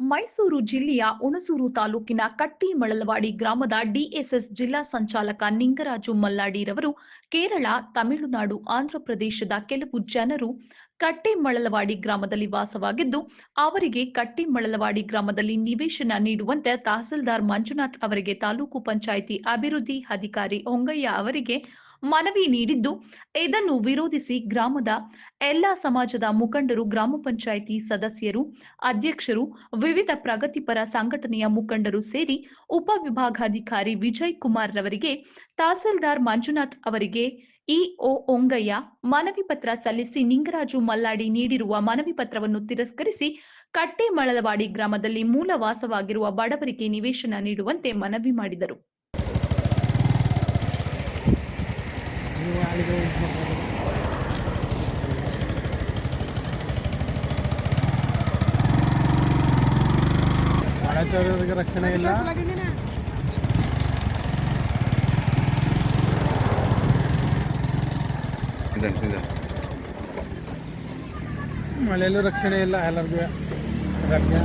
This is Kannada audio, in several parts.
ಮೈಸೂರು ಜಿಲ್ಲೆಯ ಹುಣಸೂರು ತಾಲೂಕಿನ ಕಟ್ಟಿಮಳಲವಾಡಿ ಗ್ರಾಮದ ಡಿಎಸ್ಎಸ್ ಜಿಲ್ಲಾ ಸಂಚಾಲಕ ನಿಂಗರಾಜು ಮಲ್ಲಾಡಿರವರು ಕೇರಳ, ತಮಿಳುನಾಡು ಆಂಧ್ರಪ್ರದೇಶದ ಕೆಲವು ಜನರು ಕಟ್ಟಿಮಳಲವಾಡಿ ಗ್ರಾಮದಲ್ಲಿ ವಾಸವಾಗಿದ್ದು, ಅವರಿಗೆ ಕಟ್ಟಿಮಳಲವಾಡಿ ಗ್ರಾಮದಲ್ಲಿ ನಿವೇಶನ ನೀಡುವಂತೆ ತಹಸೀಲ್ದಾರ್ ಮಂಜುನಾಥ್ ಅವರಿಗೆ ತಾಲೂಕು ಪಂಚಾಯಿತಿ ಅಭಿವೃದ್ಧಿ ಅಧಿಕಾರಿ ಹೊಂಗಯ್ಯ ಅವರಿಗೆ ಮನವಿ ನೀಡಿದ್ದು, ಇದನ್ನು ವಿರೋಧಿಸಿ ಗ್ರಾಮದ ಎಲ್ಲಾ ಸಮಾಜದ ಮುಖಂಡರು, ಗ್ರಾಮ ಪಂಚಾಯಿತಿ ಸದಸ್ಯರು, ಅಧ್ಯಕ್ಷರು, ವಿವಿಧ ಪ್ರಗತಿಪರ ಸಂಘಟನೆಯ ಮುಖಂಡರು ಸೇರಿ ಉಪವಿಭಾಗಾಧಿಕಾರಿ ವಿಜಯ್ ಕುಮಾರ್ ರವರಿಗೆ ತಹಸೀಲ್ದಾರ್ ಮಂಜುನಾಥ್ ಅವರಿಗೆ ಇಒ ಓಂಗಯ್ಯ ಮನವಿ ಪತ್ರ ಸಲ್ಲಿಸಿ ನಿಂಗರಾಜು ಮಲ್ಲಾಡಿ ನೀಡಿರುವ ಮನವಿ ಪತ್ರವನ್ನು ತಿರಸ್ಕರಿಸಿ ಕಟ್ಟೆಮಳಲವಾಡಿ ಗ್ರಾಮದಲ್ಲಿ ಮೂಲ ವಾಸವಾಗಿರುವ ಬಡವರಿಗೆ ನಿವೇಶನ ನೀಡುವಂತೆ ಮನವಿ ಮಾಡಿದರು. ರಕ್ಷಣೆ ಇಲ್ಲ. ಮಳೆಯಲ್ಲೂ ರಕ್ಷಣೆ ಇಲ್ಲ ಎಲ್ಲರಿಗೂ. ರಕ್ಷಣೆ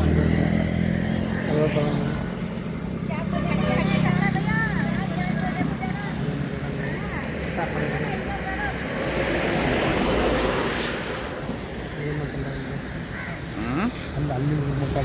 ಅಲ್ಲಿ ಮುಟ್ಟ